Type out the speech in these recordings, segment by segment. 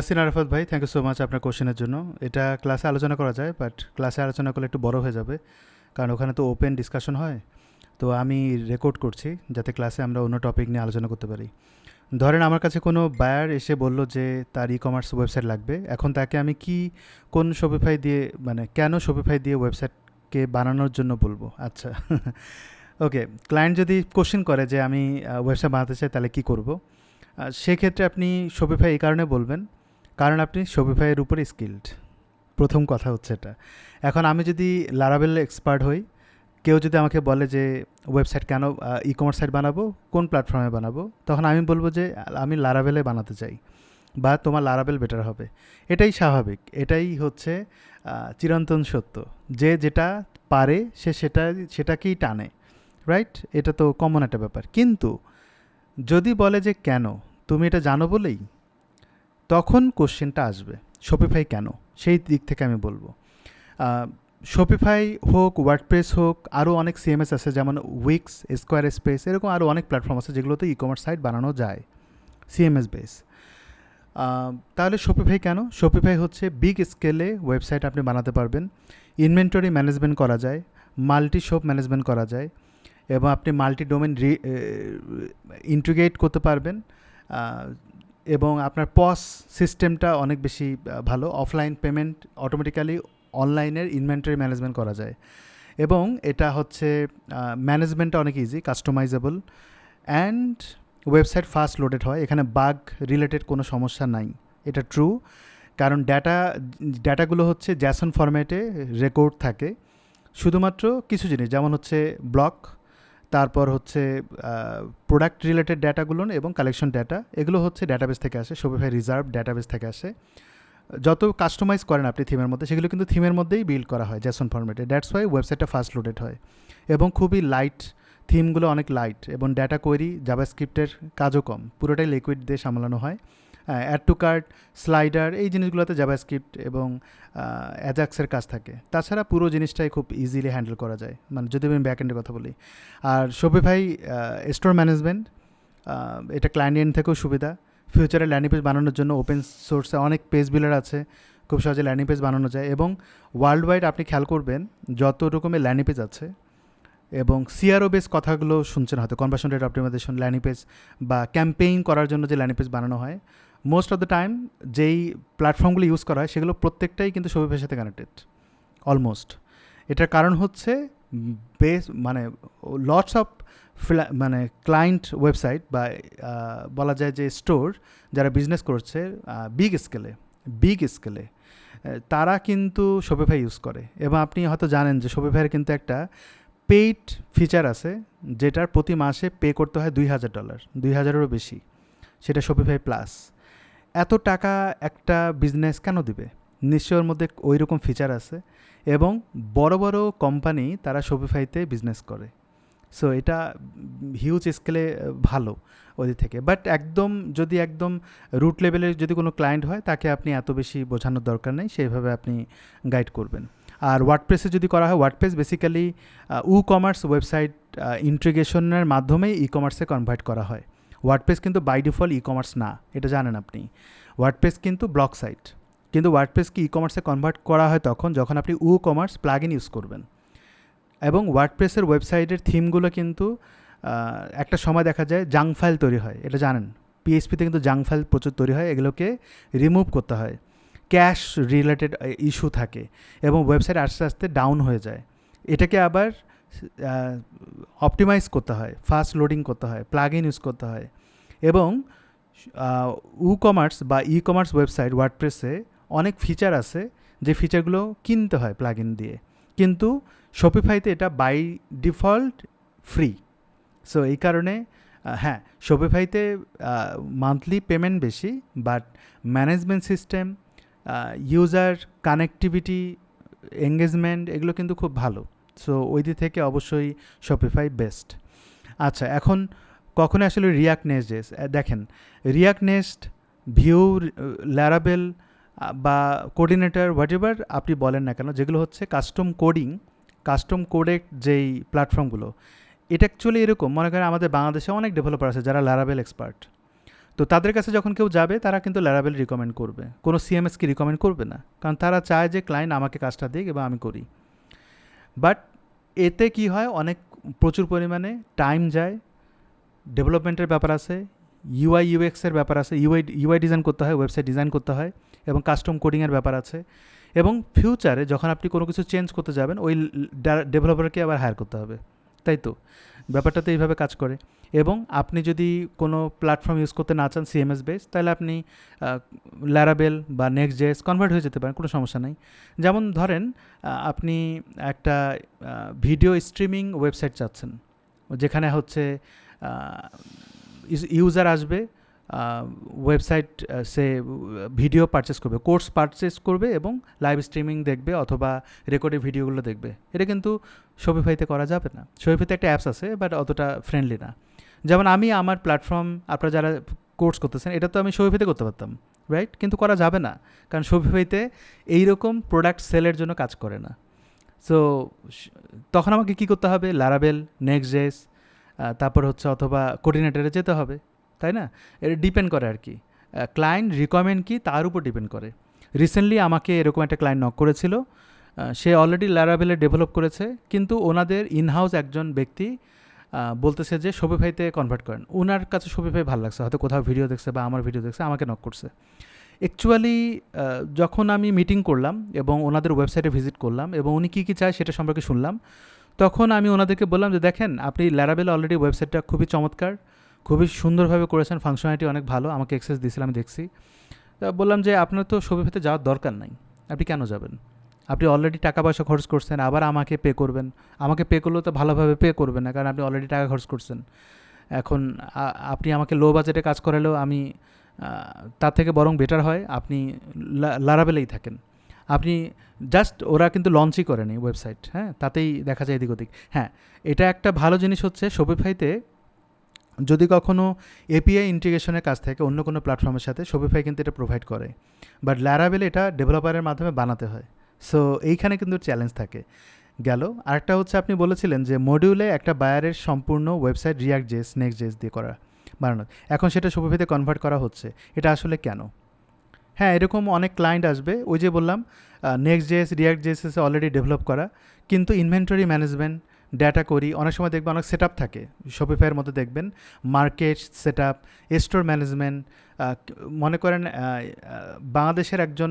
ইয়াসিন আরাফাত ভাই thank you so much আপনার কোশ্চেনের জন্য। এটা ক্লাসে আলোচনা করা যায় বাট ক্লাসে আলোচনা করলে একটু বড় হয়ে যাবে, কারণ ওখানে তো ওপেন ডিসকাশন হয়। তো আমি রেকর্ড করছি, যাতে ক্লাসে আমরা অন্য টপিক নিয়ে আলোচনা করতে পারি। ধরেন আমার কাছে কোনো বায়ার এসে বলল যে, তার ই কমার্স ওয়েবসাইট লাগবে। এখন তাকে আমি কি, কোন শপিফাই দিয়ে মানে কেন শপিফাই দিয়ে ওয়েবসাইটকে বানানোর জন্য বলব? আচ্ছা ওকে ক্লায়েন্ট যদি কোশ্চেন করে যে, আমি ওয়েবসাইট বানাতে চাই তাহলে কী করব? সেক্ষেত্রে আপনি শপিফাই এই কারণে বলবেন কারণ আপনি শপিফাইয়ের উপরে স্কিল্ড প্রথম কথা হচ্ছে এটা। এখন আমি যদি লারাবেল এক্সপার্ট হই, কেউ যদি আমাকে বলে যে ওয়েবসাইট কেন ই কমার্স সাইট বানাবো? কোন প্ল্যাটফর্মে বানাবো? তখন আমি বলব যে, আমি লারাবেলে বানাতে চাই বা তোমার লারাবেল বেটার হবে। এটাই স্বাভাবিক। এটাই হচ্ছে চিরন্তন সত্য। যে যেটা পারে, সে সেটা সেটাকেই টানে রাইট এটা তো কমন একটা ব্যাপার। কিন্তু যদি বলে যে, কেন? তুমি এটা জানো বলেই তখন কোশ্চেনটা আসবে শপিফাই কেন? সেই দিক থেকে আমি বলব। শপিফাই হোক ওয়ার্ডপ্রেস হোক, আরও অনেক সিএমএস আছে যেমন উইক্স স্কোয়ার স্পেস এরকম আরও অনেক প্ল্যাটফর্ম আছে যেগুলোতে ই কমার্স সাইট বানানো যায় সিএমএস বেস তাহলে শপিফাই কেন? শপিফাই হচ্ছে বিগ স্কেলে ওয়েবসাইট আপনি বানাতে পারবেন ইনভেন্টরি ম্যানেজমেন্ট করা যায় মাল্টি শপ ম্যানেজমেন্ট করা যায়, এবং আপনি মাল্টি ডোমেন রি ইন্টিগ্রেট করতে পারবেন এবং আপনার পস সিস্টেমটা অনেক বেশি ভালো। অফলাইন পেমেন্ট অটোমেটিক্যালি অনলাইনের ইনভেন্টারি ম্যানেজমেন্ট করা যায়। এবং এটা হচ্ছে ম্যানেজমেন্টটা অনেক easy customizable and website fast loaded হয়। এখানে বাগ রিলেটেড কোনো সমস্যা নাই। এটা ট্রু কারণ ডেটা ডেটাগুলো হচ্ছে জ্যাসন ফরম্যাটে রেকর্ড থাকে। শুধুমাত্র কিছু জিনিস, যেমন হচ্ছে ব্লক তারপর হচ্ছে প্রোডাক্ট রিলেটেড ডেটাগুলো এবং কালেকশন ডেটা এগুলো হচ্ছে ডেটাবেস থেকে আসে শপিফাই রিজার্ভ ডেটাবেস থেকে আসে। যত কাস্টমাইজ করেন আপনি থিমের মধ্যে, সেগুলো কিন্তু থিমের মধ্যেই বিল্ড করা হয় জ্যাসন ফরম্যাটে দ্যাটস ওয়াই ওয়েবসাইটটা ফাস্ট লোডেড হয় এবং খুবই লাইট থিমগুলো অনেক লাইট এবং ডেটা কোয়েরি জাভাস্ক্রিপ্টের কাজও কম, পুরোটাই লিকুইড দিয়ে সামলানো হয়। অ্যাড টু কার্ড স্লাইডার এই জিনিসগুলোতে জাভাস্ক্রিপ্ট এবং অ্যাজাক্সের কাজ থাকে। তাছাড়া পুরো জিনিসটাই খুব ইজিলি হ্যান্ডেল করা যায়। মানে যদি আমি ব্যাকএন্ডের কথা বলি। আর শপিফাই স্টোর ম্যানেজমেন্ট এটা ক্লায়েন্ট এন্ড থেকেও সুবিধা। ফিউচারে ল্যান্ডিং পেজ বানানোর জন্য ওপেন সোর্সে অনেক পেজ বিল্ডার আছে। খুব সহজে ল্যান্ডিং পেজ বানানো যায় এবং ওয়ার্ল্ড ওয়াইড আপনি খেয়াল করবেন, যত রকমের ল্যান্ডিং পেজ আছে এবং সিআরও বেস কথাগুলো শুনছেন হয়তো conversion rate optimization landing page বা ক্যাম্পেইন করার জন্য যে ল্যান্ডিং পেজ বানানো হয় মোস্ট অফ দ্য টাইম যেই প্ল্যাটফর্মগুলো ইউজ করা হয়, সেগুলো প্রত্যেকটাই কিন্তু শপিফাইয়ের সাথে কানেক্টেড অলমোস্ট এটার কারণ হচ্ছে বেস মানে লটস অফ মানে ক্লায়েন্ট ওয়েবসাইট বা বলা যায় যে স্টোর যারা বিজনেস করছে বিগ স্কেলে বিগ স্কেলে তারা কিন্তু শপিফাই ইউজ করে। এবং আপনি হয়তো জানেন যে শপিফাইয়ের কিন্তু একটা পেইড ফিচার আছে, যেটার প্রতি মাসে পে করতে হয় দুই হাজার ডলার দুই হাজারেরও বেশি। সেটা শপিফাই প্লাস এত টাকা একটা বিজনেস কেন দিবে? নিশ্চয়ের মধ্যে ওই রকম ফিচার আছে এবং বড় বড় কোম্পানি তারা শপিফাইতে বিজনেস করে। সো এটা হিউজ স্কেলে ভালো ওদের থেকে। বাট একদম যদি একদম রুট লেভেলের যদি কোনো ক্লায়েন্ট হয়, তাকে আপনি এত বেশি বোঝানোর দরকার নেই, সেইভাবে আপনি গাইড করবেন। আর ওয়ার্ডপ্রেসে যদি করা হয় WordPress basically WooCommerce website ইন্টিগ্রেশনের মাধ্যমেই ই কমার্সে কনভার্ট করা হয়। ওয়ার্ডপ্রেস কিন্তু বাই ডিফল্ট ই কমার্স না, এটা জানেন আপনি। ওয়ার্ডপ্রেস কিন্তু ব্লক সাইট কিন্তু ওয়ার্ডপ্রেসকে ই কমার্সে কনভার্ট করা হয় তখন যখন আপনি WooCommerce plugin use করবেন এবং ওয়ার্ডপ্রেসের ওয়েবসাইটের থিমগুলো কিন্তু একটা সময় দেখা যায় জাং ফাইল তৈরি হয়, এটা জানেন। পিএইচপিতে কিন্তু জাং ফাইল প্রচুর তৈরি হয়, এগুলোকে রিমুভ করতে হয়। ক্যাশ রিলেটেড ইস্যু থাকে এবং ওয়েবসাইট আস্তে আস্তে ডাউন হয়ে যায়। এটাকে আবার অপটিমাইজ করতে হয় ফাস্ট লোডিং করতে হয় প্লাগ ইন ইউজ করতে হয় এবং উ কমার্স বা ই কমার্স ওয়েবসাইট ওয়ার্ডপ্রেসে অনেক ফিচার আছে যে ফিচারগুলো কিনতে হয় প্লাগ ইন দিয়ে। কিন্তু শপিফাইতে এটা বাই ডিফল্ট ফ্রি সো এই কারণে হ্যাঁ শপিফাইতে মান্থলি পেমেন্ট বেশি but management system user connectivity engagement এগুলো কিন্তু খুব ভালো। সো ওই দিক থেকে অবশ্যই শপিফাই বেস্ট আচ্ছা এখন কখনো আসলে রিয়াক্ট নেস্ট দেখেন রিয়াক্ট নেস্ট ভিউ ল্যারাবেল বা কোঅর্ডিনেটর হোয়াট এভার আপনি বলেন না কেন, যেগুলো হচ্ছে কাস্টম কোডিং কাস্টম কোডের যেই প্ল্যাটফর্মগুলো এটা অ্যাকচুয়ালি এরকম, মনে করেন আমাদের বাংলাদেশে অনেক ডেভেলপার আছে যারা ল্যারাবেল এক্সপার্ট তো তাদের কাছে যখন কেউ যাবে, তারা কিন্তু ল্যারাবেল রিকমেন্ড করবে। কোনো সিএমএসকে রিকমেন্ড করবে না? কারণ তারা চায় যে ক্লায়েন্ট আমাকে কাজটা দিক এবং আমি করি। বাট এতে কি হয়? অনেক প্রচুর পরিমাণে টাইম যায়। ডেভেলপমেন্টের ব্যাপার আছে ইউআই ইউএক্সের ব্যাপার আছে ইউআই ইউআই ডিজাইন করতে হয় ওয়েবসাইট ডিজাইন করতে হয় এবং কাস্টম কোডিংয়ের ব্যাপার আছে। এবং ফিউচারে যখন আপনি কোনো কিছু চেঞ্জ করতে যাবেন, ওই ডেভেলপারকে আবার হায়ার করতে হবে। তাই তো? ব্যাপারটা তো এইভাবে কাজ করে। এবং আপনি যদি কোনো প্ল্যাটফর্ম ইউজ করতে না চান সিএমএস বেস তাহলে আপনি ল্যারাবেল বা নেক্সট জেস কনভার্ট হয়ে যেতে পারেন, কোনো সমস্যা নাই। যেমন ধরেন আপনি একটা ভিডিও স্ট্রিমিং ওয়েবসাইট চাচ্ছেন, যেখানে হচ্ছে ইউজার আসবে ওয়েবসাইট সে ভিডিও পারচেস করবে কোর্স পারচেস করবে এবং লাইভ স্ট্রিমিং দেখবে অথবা রেকর্ডেড ভিডিওগুলো দেখবে। এটা কিন্তু শপিফাইতে করা যাবে না। শপিফাইতে একটা অ্যাপস আছে বাট অতটা ফ্রেন্ডলি না। যেমন আমি আমার প্ল্যাটফর্ম আপনারা যারা কোর্স করতেছেন, এটা তো আমি শপিফাইতে করতে পারতাম রাইট কিন্তু করা যাবে না, কারণ শপিফাইতে এইরকম প্রোডাক্ট সেলের জন্য কাজ করে না। সো, তখন আমাকে কী করতে হবে? লারাবেল নেক্সট জেস তারপর হচ্ছে অথবা কোর্ডিনেটারে যেতে হবে। তাই না? এটা ডিপেন্ড করে আর কি ক্লায়েন্ট রিকমেন্ড কি? তার উপর ডিপেন্ড করে। রিসেন্টলি আমাকে এরকম একটা ক্লায়েন্ট নক করেছিল। সে অলরেডি ল্যারাবেলে ডেভেলপ করেছে। কিন্তু ওনাদের ইনহাউস একজন ব্যক্তি বলতেছে যে শপিফাইতে কনভার্ট করেন। ওনার কাছে শপিফাই ভালো লাগছে। হয়তো কোথাও ভিডিও দেখছে বা আমার ভিডিও দেখছে, আমাকে নক করছে। অ্যাকচুয়ালি যখন আমি মিটিং করলাম এবং ওনাদের ওয়েবসাইটে ভিজিট করলাম এবং উনি কী কী চায় সেটা সম্পর্কে শুনলাম, তখন আমি ওনাদেরকে বললাম যে, দেখেন, আপনি ল্যারাবেল অলরেডি ওয়েবসাইটটা খুবই চমৎকার। খুবই সুন্দরভাবে করেছেন ফাংশনালিটি অনেক ভালো, আমাকে এক্সেস দিয়েছিলাম আমি দেখছি। তা বললাম যে আপনার তো শপিফাইতে যাওয়ার দরকার নাই, আপনি কেন যাবেন? আপনি অলরেডি টাকা পয়সা খরচ করছেন, আবার আমাকে পে করবেন। আমাকে পে করলেও তো ভালোভাবে পে করবেন না, কারণ আপনি অলরেডি টাকা খরচ করছেন। এখন আপনি আমাকে লো বাজেটে কাজ করালেও আমি তার থেকে বরং বেটার হয়, আপনি লারাবেলেই থাকেন। আপনি জাস্ট ওরা কিন্তু লঞ্চই করেনি ওয়েবসাইট হ্যাঁ? তাতেই দেখা যায় এদিক ওদিক। হ্যাঁ এটা একটা ভালো জিনিস হচ্ছে শপিফাইতে যদি কখনো এপিআই ইন্টিগ্রেশনের কাছ থেকে অন্য কোনো প্ল্যাটফর্মের সাথে শপিফাই কিন্তু এটা প্রোভাইড করে। বাট ল্যারাবেল এটা ডেভেলপারের মাধ্যমে বানাতে হয়। সো এইখানে কিন্তু চ্যালেঞ্জ থাকে। গেল। আরেকটা হচ্ছে আপনি বলেছিলেন যে মডিউলে একটা বায়ারের সম্পূর্ণ website React JS Next JS দিয়ে করা, বানানো। এখন সেটা শপিফাইতে কনভার্ট করা হচ্ছে। এটা আসলে কেন? হ্যাঁ এরকম অনেক ক্লায়েন্ট আসবে। ওই যে বললাম Next JS React JS already develop করা। কিন্তু ইনভেন্টরি ম্যানেজমেন্ট ডেটা করি, অনেক সময় দেখবেন অনেক সেট থাকে। শপিফাইয়ের মধ্যে দেখবেন market set up store management মনে করেন বাংলাদেশের একজন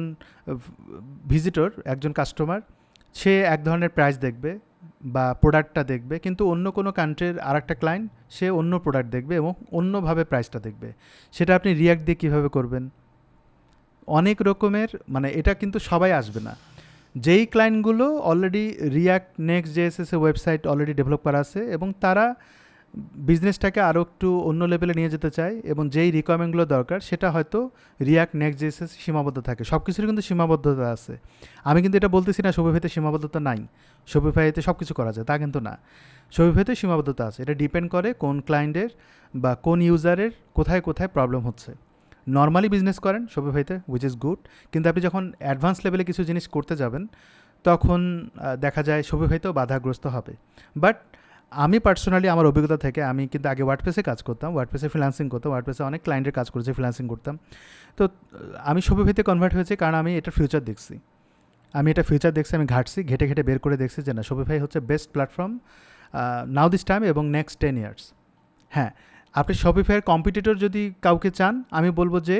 ভিজিটর একজন কাস্টমার সে এক ধরনের প্রাইস দেখবে বা প্রোডাক্টটা দেখবে, কিন্তু অন্য কোনো কান্ট্রির আর একটা ক্লায়েন্ট সে অন্য প্রোডাক্ট দেখবে এবং অন্যভাবে প্রাইসটা দেখবে। সেটা আপনি রিয়াক্ট দিয়ে কীভাবে করবেন? অনেক রকমের মানে এটা কিন্তু সবাই আসবে না। যেই ক্লায়েন্টগুলো already React Next JS website already develop করা আছে এবং তারা বিজনেসটাকে আরও একটু অন্য লেভেলে নিয়ে যেতে চায় এবং যেই রিকোয়ারমেন্টগুলো দরকার সেটা হয়তো রিয়াক্ট নেক্সট জেএসএস সীমাবদ্ধ থাকে। সব কিছুরই কিন্তু সীমাবদ্ধতা আছে। আমি কিন্তু এটা বলতেছি না শপিফাইতে সীমাবদ্ধতা নাই। শপিফাইতে সব কিছু করা যায়, তা কিন্তু না। শপিফাইতে সীমাবদ্ধতা আছে। এটা ডিপেন্ড করে কোন ক্লায়েন্টের বা কোন ইউজারের কোথায় কোথায় প্রবলেম হচ্ছে। নর্মালি বিজনেস করেন শপিফাইতে উইচ ইজ গুড কিন্তু আপনি যখন অ্যাডভান্স লেভেলে কিছু জিনিস করতে যাবেন, তখন দেখা যায় শপিফাইতেও বাধাগ্রস্ত হবে। বাট আমি পার্সোনালি আমার অভিজ্ঞতা থেকে আমি কিন্তু আগে ওয়ার্ডপ্রেসে কাজ করতাম ওয়ার্ডপ্রেসে ফ্রিল্যান্সিং করতাম ওয়ার্ডপ্রেসে অনেক ক্লায়েন্টের কাজ করেছি ফ্রিল্যান্সিং করতাম। তো, আমি শপিফাইতে কনভার্ট হয়েছি কারণ আমি এটার ফিউচার দেখছি। আমি এটা ফিউচার দেখছি, আমি ঘাটছি, ঘেটে ঘেটে বের করে দেখছি যে না শপিফাই হচ্ছে best platform now this time এবং নেক্সট টেন ইয়ার্স হ্যাঁ আপনি শপিফাইয়ের কম্পিটিটর যদি কাউকে চান, আমি বলব যে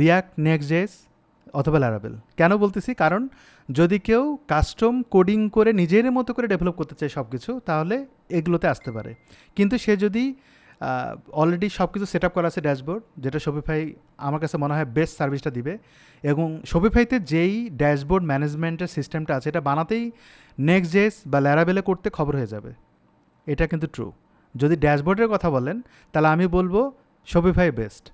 রিয়াক্ট নেক্সট জেস অথবা ল্যারাবেল কেন বলতেছি? কারণ যদি কেউ কাস্টম কোডিং করে নিজের মতো করে ডেভেলপ করতে চায় সব কিছু তাহলে এগুলোতে আসতে পারে। কিন্তু সে যদি অলরেডি সব কিছু সেট আপ করা আছে ড্যাশবোর্ড যেটা শপিফাই আমার কাছে মনে হয় বেস্ট সার্ভিসটা দিবে, এবং শপিফাইতে যেই ড্যাশবোর্ড ম্যানেজমেন্টের সিস্টেমটা আছে, এটা বানাতেই নেক্সট জেস বা ল্যারাবেলে করতে খবর হয়ে যাবে। এটা কিন্তু ট্রু যদি ড্যাশবোর্ডের কথা বলেন, তাহলে আমি বলব শপিফাই বেস্ট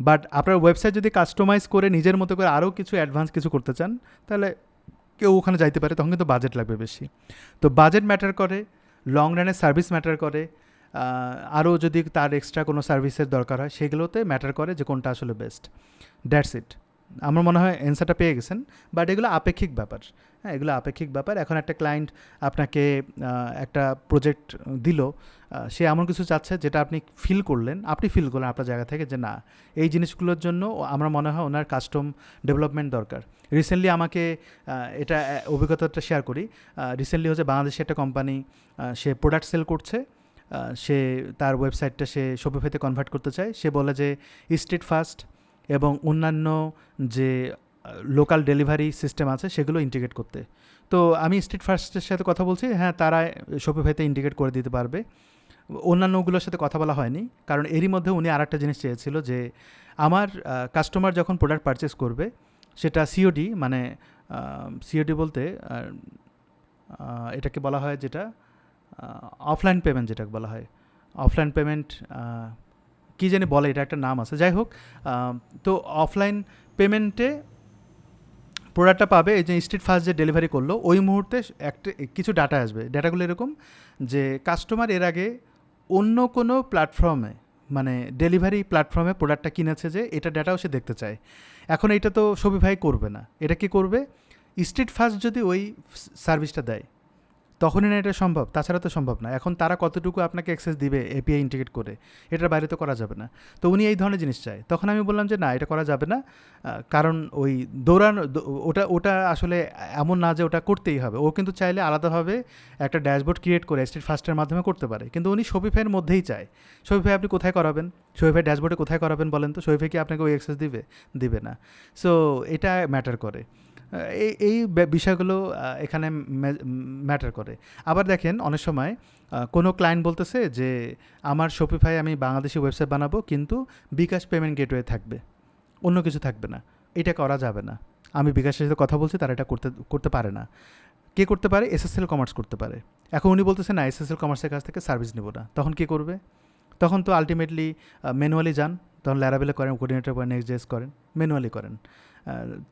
বাট আপনার ওয়েবসাইট যদি কাস্টমাইজ করে নিজের মতো করে আরও কিছু অ্যাডভান্স কিছু করতে চান, তাহলে কেউ ওখানে যাইতে পারে, তখন কিন্তু বাজেট লাগবে বেশি। তো বাজেট ম্যাটার করে লং রানের সার্ভিস ম্যাটার করে আরও যদি তার এক্সট্রা কোনো সার্ভিসের দরকার হয়, সেগুলোতে ম্যাটার করে যে কোনটা আসলে বেস্ট দ্যাটস ইট আমার মনে হয় অ্যান্সারটা পেয়ে গেছেন বাট এগুলো আপেক্ষিক ব্যাপার। হ্যাঁ এগুলো আপেক্ষিক ব্যাপার। এখন একটা ক্লায়েন্ট আপনাকে একটা প্রজেক্ট দিল সে এমন কিছু চাচ্ছে যেটা আপনি ফিল করলেন, আপনি ফিল করলেন আপনার জায়গা থেকে যে না, এই জিনিসগুলোর জন্য আমার মনে হয় ওনার কাস্টম ডেভেলপমেন্ট দরকার। রিসেন্টলি আমাকে এটা অভিজ্ঞতাটা শেয়ার করি। রিসেন্টলি হচ্ছে বাংলাদেশে একটা কোম্পানি সে প্রোডাক্ট সেল করছে। সে তার ওয়েবসাইটটা সে শপিফাইতে কনভার্ট করতে চায়। সে বলে যে স্ট্রিট ফাস্ট এবং অন্যান্য যে লোকাল ডেলিভারি সিস্টেম আছে, সেগুলো ইন্টিগ্রেট করতে। তো আমি স্ট্রিট ফার্স্টের সাথে কথা বলছি হ্যাঁ তারা শপিফাইতে ইন্টিগ্রেট করে দিতে পারবে। অন্যান্যগুলোর সাথে কথা বলা হয়নি, কারণ এরই মধ্যে উনি আর একটা জিনিস চেয়েছিল যে, আমার কাস্টমার যখন প্রোডাক্ট পারচেস করবে, সেটা সিওডি মানে সিওডি বলতে এটাকে বলা হয় যেটা অফলাইন পেমেন্ট যেটাকে বলা হয়। অফলাইন পেমেন্ট কী জানি বলে, এটা একটা নাম আছে। যাই হোক তো অফলাইন পেমেন্টে প্রোডাক্টটা পাবে, এই যে স্ট্রিট ফার্স্ট যে ডেলিভারি করল, ওই মুহূর্তে একটা, কিছু ডাটা আসবে। ডাটাগুলো এরকম যে কাস্টমার এর আগে অন্য কোনো প্ল্যাটফর্মে মানে ডেলিভারি প্ল্যাটফর্মে প্রোডাক্টটা কিনেছে যে, এটা ডাটাও সে দেখতে চায়। এখন এটা তো শপিফাই করবে না। এটা কি করবে? স্ট্রিট ফার্স্ট যদি ওই সার্ভিসটা দেয় তখনই না এটা সম্ভব, তাছাড়া তো সম্ভব না। এখন তারা কতটুকু আপনাকে অ্যাক্সেস দিবে এপিআই ইন্টিগ্রেট করে, এটার বাইরে তো করা যাবে না। তো উনি এই ধরনের জিনিস চায়। তখন আমি বললাম যে, না, এটা করা যাবে না। কারণ ওই দৌড়ানো ওটা ওটা আসলে এমন না যে ওটা করতেই হবে। ও কিন্তু চাইলে আলাদাভাবে একটা ড্যাশবোর্ড ক্রিয়েট করে স্ট্রিট ফাস্টের মাধ্যমে করতে পারে। কিন্তু উনি শপিফাইয়ের মধ্যেই চায়। শপিফাই আপনি কোথায় করাবেন? শপিফাই ড্যাশবোর্ডে কোথায় করাবেন বলেন তো? শপিফাই কি আপনাকে ওই অ্যাক্সেস দিবে দিবে না। সো এটা ম্যাটার করে। এই এই বিষয়গুলো এখানে ম্যাটার করে। আবার দেখেন, অনেক সময় কোনো ক্লায়েন্ট বলতেছে যে, আমার শপিফাই আমি বাংলাদেশি ওয়েবসাইট বানাবো, কিন্তু বিকাশ পেমেন্ট গেটওয়ে থাকবে। অন্য কিছু থাকবে না। এটা করা যাবে না। আমি বিকাশের সাথে কথা বলছি, তারা এটা করতে করতে পারে না। কে করতে পারে? এসএসএল কমার্স করতে পারে। এখন উনি বলতেছে, না এসএসএল কমার্সের কাছ থেকে সার্ভিস নেব না। তখন কি করবে? তখন তো আলটিমেটলি ম্যানুয়ালি যান। তখন ল্যারাবেলে করেন কোঅর্ডিনেটর করেন নেক্সট করেন। ম্যানুয়ালি করেন।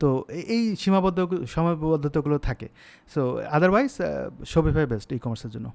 তো এই সীমাবদ্ধ সীমাবদ্ধতাগুলো থাকে। সো আদারওয়াইজ শপিফাই বেস্ট ই কমার্সের জন্য।